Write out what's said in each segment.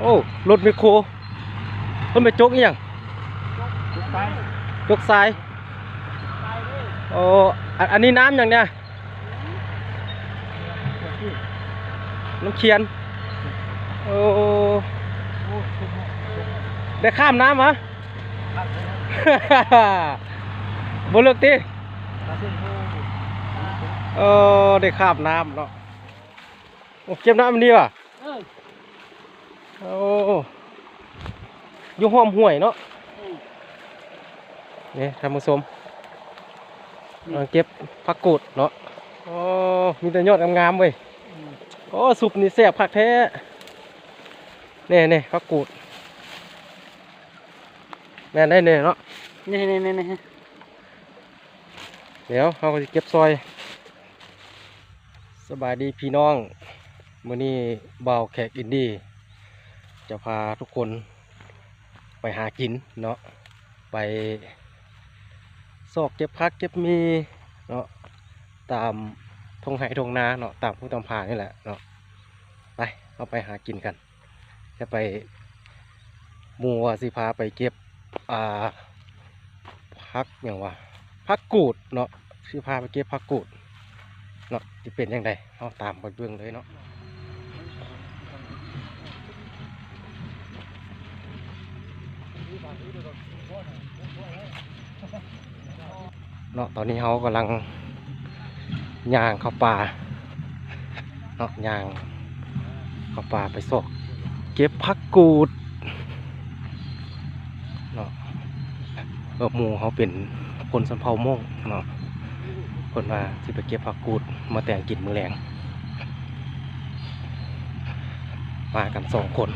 โอ้รถไมโครเพิ่นไปจกอีหยังไปจกทรายโอ้อันอันนี้น้ำอย่างเนี้ยน้ำเคียนโอ้ได้ข้ามน้ำเหรอบ่เลิกติเออได้ข้ามน้ำเนาะโอ้เก็บน้ำมันดีว่ะ โอ้อยู่ห้อมห่วยเนาะนี่ท่านผู้ชมกำลังเก็บผักกูดเนาะโอ้มีแต่ยอดงามๆเว้ยโอ้สุปนี่แซ่บผักแท้เน่เน่ผักกูดแม่นได้เน่เนาะนี่นี่นี่นี่เดี๋ยวเราก็จะเก็บซอย สบายดีพี่น้องมื้อนี้บ่าวแขกอินดี้ จะพาทุกคนไปหากินเนาะไปซอกเก็บพักเก็บมีเนาะตามทงไห่ทงนาเนาะตามผู้ตามผานี่แหละเนาะไปเอาไปหากินกัน จะไปมัวสิพาไปเก็บอ่าพักอย่างว่าพักกูดเนาะสิพาไปเก็บพักกูดเนาะจะเป็นยังไงเอาตามไปเบื้องเลยเนาะ เนาะตอนนี้เขากำลังย่างเข้าป่าเนาะย่างเข้าป่าไปสอกเก็บพักกูดเนาะเออหมูเขาเป็นคนสันเผาโม่งเนาะคนมาที่ไปเก็บผักกูดมาแต่งกินมือแรงมากันสองคน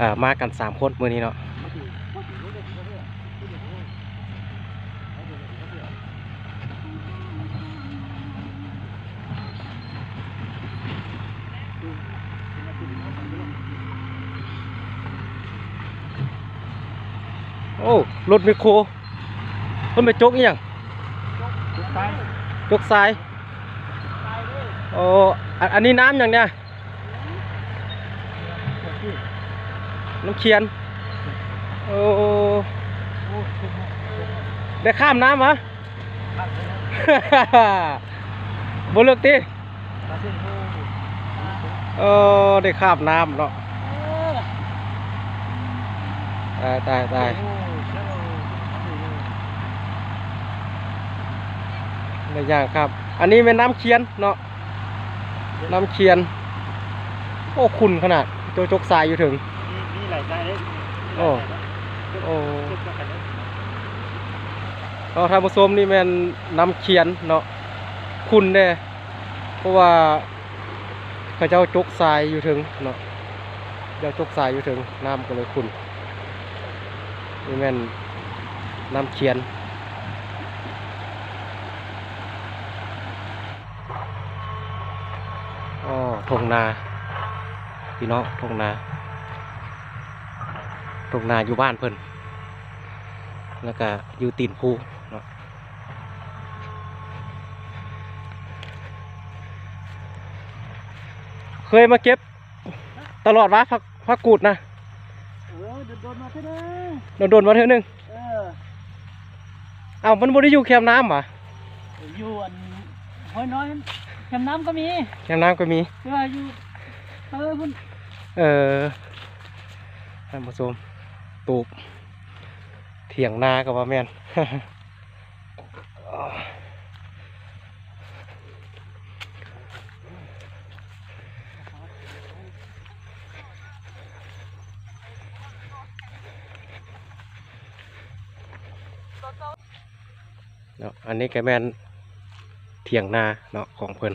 อ่ามากันสามคนมือนี้เนาะโอ้ รถไมโครเพิ่นไปจกอีหยังไปจกทรายโอ้อันอันนี้น้ำอย่างเนี้ยน้ำเคียนโอ้ได้ข้ามน้ำเหรอบ่เลิกติเออได้ข้ามน้ำเนาะตายตายตาย ได้ยากครับ อันนี้เป็นน้ำเคียนเนาะน้ำเคียน โอ้คุณขนาดโจจกทรายอยู่ถึงนี่หลายใจเลยโอ้โอ้เอาทานผสมนี่แม่นน้ำเคียนเนาะคุณเด้เพราะว่าเขาเจ้าจกทรายอยู่ถึงเนาะเจ้าจกทรายอยู่ถึงน้ำก็เลยคุณนี่แม่นน้ำเคียนอ๋อ ทงนาพี่น้องทงนาทงนาอยู่บ้านเพิ่นแล้วก็อยู่ตีนภูเนาะเคยมาเก็บ ตลอดวะพักพักกูดนะเออโดนมาเท่านั้นโดนโดนมาเท่านึงเออเอ้ามันบ่ได้อยู่แคมป์น้ำเหรออยู่อันห้อยน้อย แคมน้ำก็มีแคมป์น้ำก็มีคือว่าอยู่เออพุ่นเออท่านผู้ชมตูบเถียงนากับว่าแม่นเนาะอันนี้ก็แม่น เถียงนาเนาะของเพิ่น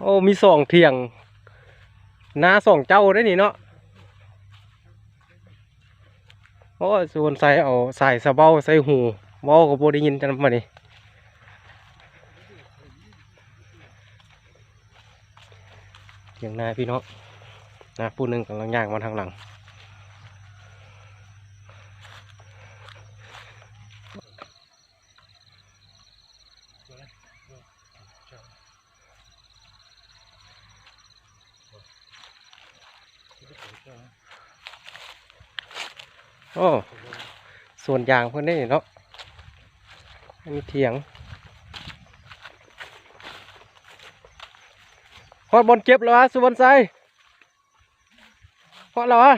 โอ้มีสองเถียงนาสองเจ้าได้นี่เนาะโอ้ส่วนใส่เอาใส่สะเบ้าใส่หูเว้าก็บ่ได้ยินจังมานี่เถียงนาพี่น้องนาผู้หนึงกำลังย่างมาทางหลัง โอ้ส่วนยางเพื่อนได้เนาะอันนี้เถียงฮอดบอลเจ็บแล้ววะสุวรรณไซฮอดแล้ววะ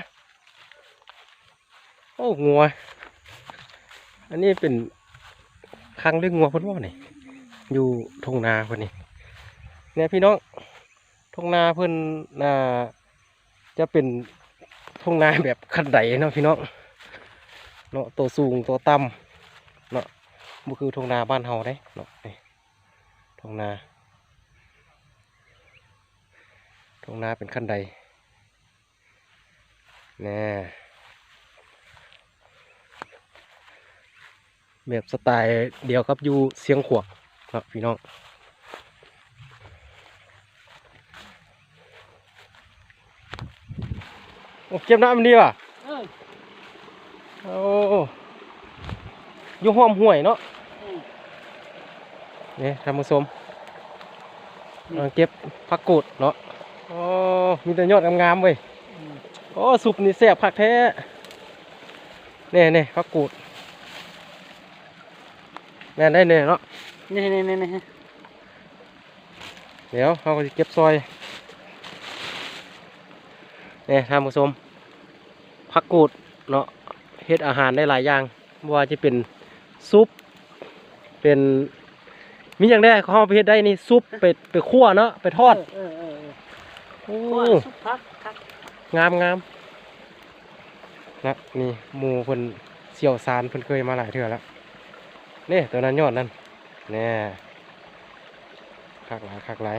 โอ้งัว อันนี้เป็นครั้งเรื่องงัวเพิ่นว่านี่อยู่ทงนาเพิ่นนี่เนี่ยพี่น้องทงนาเพิ่นน่าจะเป็น ทงนาแบบคันไดเนาะพี่น้องเนาะตัวสูงตัวต่ำเนาะบ่คือทงนาบ้านเฮาเด้เนาะนี่ทงนาทงนาเป็นคันไดแน่แบบสไตล์เดียวกับอยู่เสียงขวบเนาะพี่น้อง โอ้ เก็บน้ำมันดีว่ะเออโอ้อยู่ห้อมห่วยเนาะอืมนี่ท่านผู้ชมกำลังเก็บผักกูดเนาะโอ้มีแต่ยอดงามๆเว้ยอืมโอ้สุปนี่แซ่บผักแท้เน่เน่ผักกูดแน่ได้เน่เนาะนี่นี่นี่นี่เดี๋ยวเราก็จะเก็บซอย นี่ท่านผู้ชมผักกูดเนาะเฮ็ดอาหารได้หลายอย่างบ่ว่าจะเป็นซุป เป็นมีอย่างได้เขาเอาไปเฮ็ดได้นี่ซุปเป็ดไปคั่วเนาะไปทอดเออเออเออโอ้โอ้สุกพักพักงามงามนะนี่หมูเพิ่นเสี่ยวซานเพิ่นเคยมาหลายเทื่อแล้วนี่ตัวนั้นยอดนั่นแน่คักหลายคักหลาย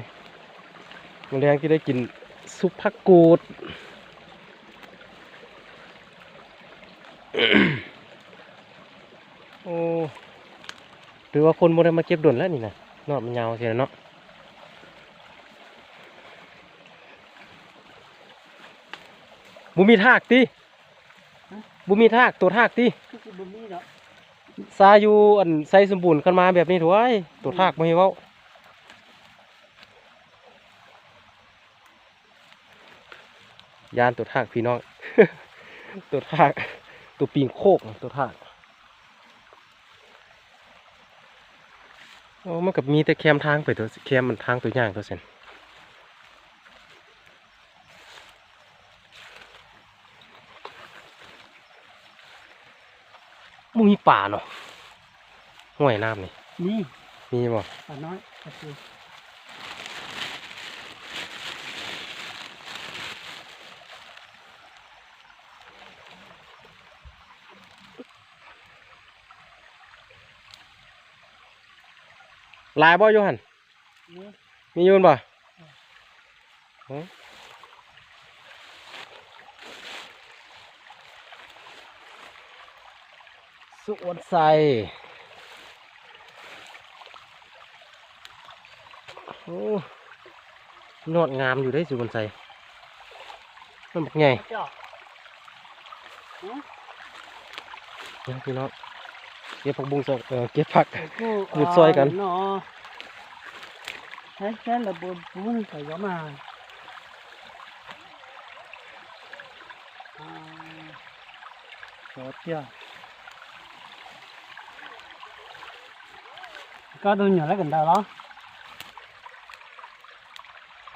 มื้อแรงที่ได้กินซุปผักกูด โอ้หรื อว่าคนบ่ได้มาเก็บด่วนแล้วนี่นะเนาะมันยาวเสียเนาะบุมีทากติบุมีทากตัวทากติคือสิบ่มีเนาะซาอยู่อันใส่สมบูรณ์กันมาแบบนี้ถวยตัวทากบ่ให้เว้าย่านตัวทากพี่น้อง ตัวทากตัวปีงโคกตัวทาก โอ้มันกับมีแต่แคมทางไปตัวแคมมันทางตัวอย่างตัวเส้นมุมีป่าเนาะห้วยน้ำนี่นี่มีบ่ปลาน้อย ลายบ่โยหันนี่มีอยูนบ่โอ้สุวรรณไซโอ้นอดงามอยู่ได้สุวรรณไซมันบักใหญ่เจ้าเนี่ยพี่น้อง เก็บผักบุ้งซอยเออเก็บผักกูหยุดซอยกันเนาะใช้แค่ระบบบุ้งใส่เข้ามาอ่าโหดเจ้าก็ดู nhỏ lấy gần đây đó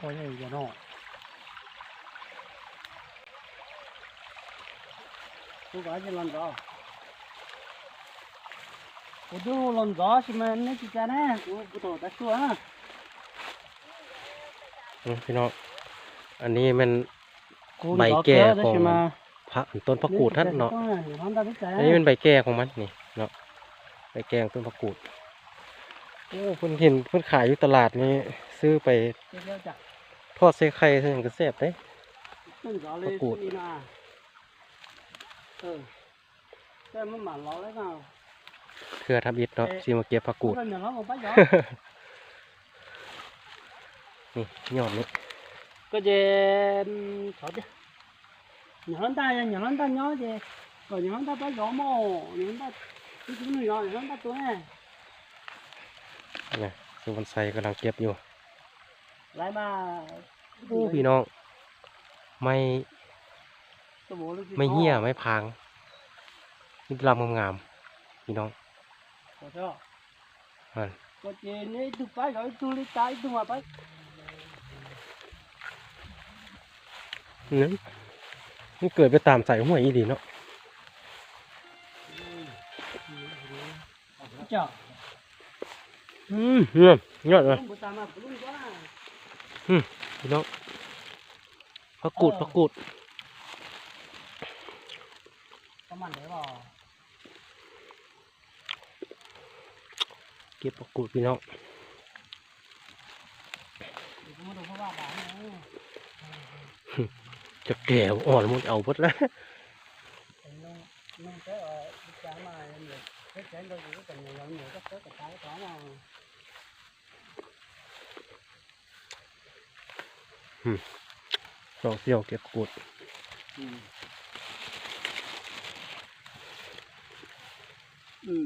coi đây giờ nó tôi gọi cho lần rõ tôi đưa lần rõ thì mà nó chỉ cha nè tôi tôi tổ ta xua ha อืมพี่น้อง อันนี้มัน cô Bảy rõ kè kia đó còn thì mà พระต้นพระกูดท่านเนาะ nó ta biết อันนี้ chả เป็นใบแก่ของมันนี่เนาะ ใบแก่ของต้นพระกูดโอ้เพิ่นเห็นเพิ่นขายอยู่ตลาดนี้ซื้อไป cái đeo chặt ทอดใส่ไข่ใส่หยังก็แซ่บเด้ tôi rõ Có lên cụt. đi nè ừ cái mà mà ló đấy nào เพื่อทำอิฐเนาะสิมาเก็บผักกูด Nó nhỏ lắm một bát gió นี่ยอดนี้ có gì sợ chứ nhỏ lắm ta nhỏ lắm ta nhó gì rồi nhỏ lắm ta bát gió mồ nhỏ lắm ta cái chúng này rồi nhỏ lắm ta tuổi này นะสุวรรณไซกำลังเก็บอยู่ lại mà โอ้พี่น้องไม่ตัวโบลูกไม่เหี้ยไม่พังนี่ลำงามๆพี่น้อง ขอเจ้าอันก็เจนี่ตุไปก็ตุลิตายตุมาไปนี่มันเกิดไปตามสายห้วยอีดีเนาะเจ้าอืมเนี่ยยอดเลยบุตรมาบุญว่าพี่น้องผักกูดผักกูดประมาณไหนบ่ เก็บผักกูดพี่น้องผมมาดูเพราะว่าบ้านนี่จะแก่อ่อนหมันเอาหมดแล้วนุ่งนุ่งเสื้อบุตรมาเนี่ยเสื้อแขนก็อยู่แต่เนี่ยยังเหนื่อยก็เสื้อกระต่ายของเราดอกเดียวเก็บกูดอืม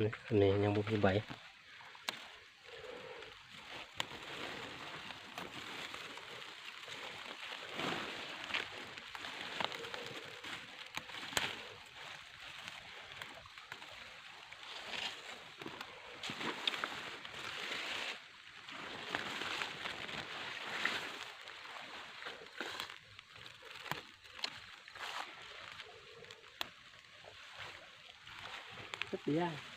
กนะ ยอดใหญ่ดีผักกูดพี่น้องโอ้ยอดบักใหญ่นี่นี่แหละผักกูด นี่อันนี้ยังบ่มีใบ สักปีอ่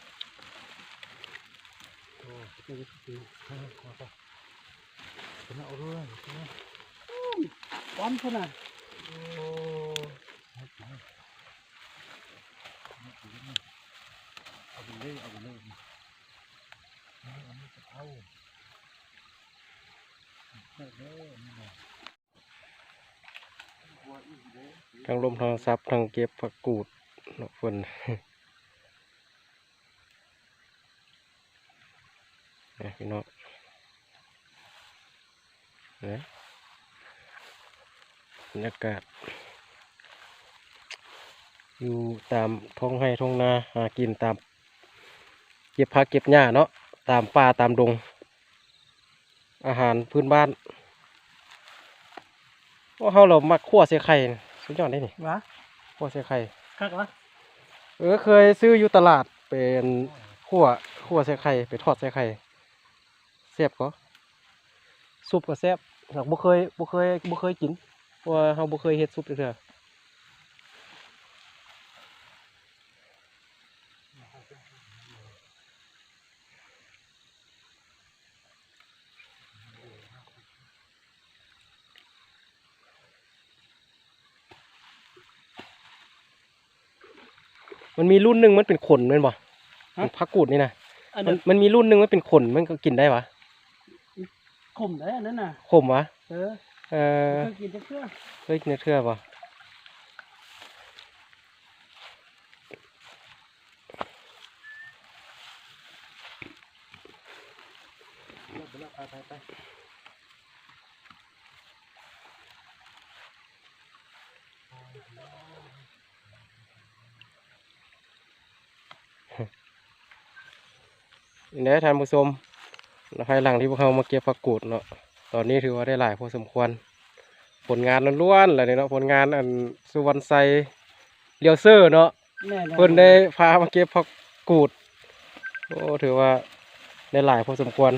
ะโอ้ดีขอขอขอเป็นเอาด้วยป้อมขนาดโอ้เอาไปเลยเอาไปเลยนี่เอาทั้งลมทั้งซับทั้งเก็บผักกูดเนาะฝน นะพี่น้องนะบรรยากาศ อยู่ตามท้องไร่ท้องนาหากินตามเก็บผักเก็บหญ้าเนาะตามป่าตามดง อาหารพื้นบ้านว่าเฮาเรามักขั่วเสียไข่นี่สุดยอดได้นี่วะขั่วเสียไข่คักวะเออเคยซื้ออยู่ตลาดเป็นขั่วขั่วใส่ไข่ไปทอดใส่ไข่ แซ่บก็ซุปก็แซ่บหากบ่เคยบ่เคยบ่เคยกินเพราะว่าเฮาบ่เคยเฮ็ดซุปเทื่อมันมีรุ่นหนึงมันเป็นขนแม่นบ่มันผักกูดนี่นะอันมันั้นนมันมีรุ่นหนึงมันเป็นขนมันก็กินได้วะ ขมได้อันนั้นน่ะขมวะเออเออเคยกินแต่เพื่อเคยกินเทื่อบ่นี่แหละท่านผู้ชม ภายหลังที่พวกเขามาเก็บผักกูดเนาะตอนนี้ถือว่าได้หลายพอสมควร ผลงานล้วนๆเลยเนาะผลงานอันสุวรรณไซเลียวเซอร์เนาะแน่ๆเพิ่นได้พามาเก็บผักกูดโอ้ถือว่าได้หลายพอสมควร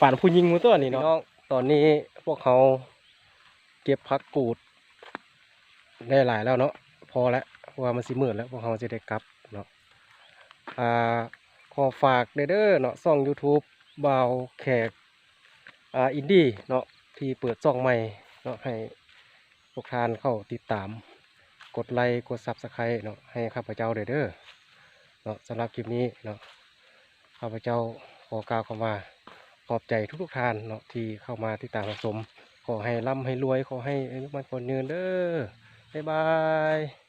ป่านผู้ยิงมือตัวนี่เนาะตอนนี้พวกเขาเก็บผักกูด ได้หลายแล้วเนาะพอแล้วเพราะว่ามันสิมืดแล้วพวกเขาจะได้กลับเนาะอ่าขอฝากเด้อเด้อเนาะช่อง YouTube บ่าวแขกอ่าอินดี้เนาะที่เปิดช่องใหม่เนาะให้ทุกทานเข้าติดตาม กดไลค์กดซับสไครต์เนาะให้ข้าพเจ้าเด้อเด้อเนาะสำหรับคลิปนี้เนาะข้าพเจ้าขอกล่าวคำว่าขอบใจทุกๆทานเนาะที่เข้ามาติดตามรับชมขอให้ร่ำให้รวยขอให้อายุมันคนยืนเด้อบ๊ายบาย